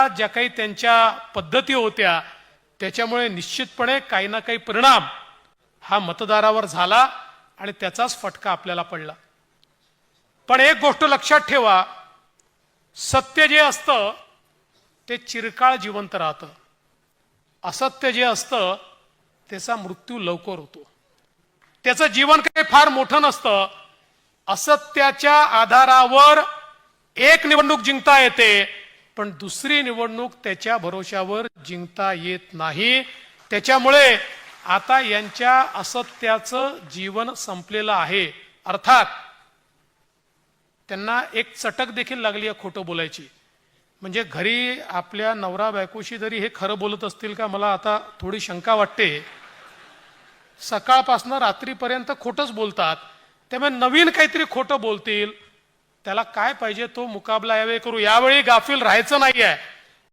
ज्या काही त्यांच्या पद्धती होत्या त्याच्यामुळे निश्चितपणे काही ना काही परिणाम हा मतदारावर झाला आणि त्याचाच फटका आपल्याला पडला. पण एक गोष्ट लक्षात ठेवा सत्य जे असतं ते चिरकाळ जिवंत राहतं. असत्य जे असतं त्याचा मृत्यू लवकर होतो. त्याचं जीवन काही फार मोठं नसतं. असत्याच्या आधारावर एक निवडणूक जिंकता येते पण दुसरी निवडणूक त्याच्या भरोशावर जिंकता येत नाही. त्याच्यामुळे आता यांच्या असत्याचं जीवन संपलेलं आहे. अर्थात त्यांना एक चटक देखील लागली आहे खोटं बोलायची. म्हणजे घरी आपल्या नवरा बायकोशी जरी हे खरं बोलत असतील का मला आता थोडी शंका वाटते. सकाळपासनं रात्रीपर्यंत खोटंच बोलतात. त्यामुळे नवीन काहीतरी खोटं बोलतील. त्याला काय पाहिजे तो मुकाबला यावेळी करू. यावेळी गाफील राहायचं नाही आहे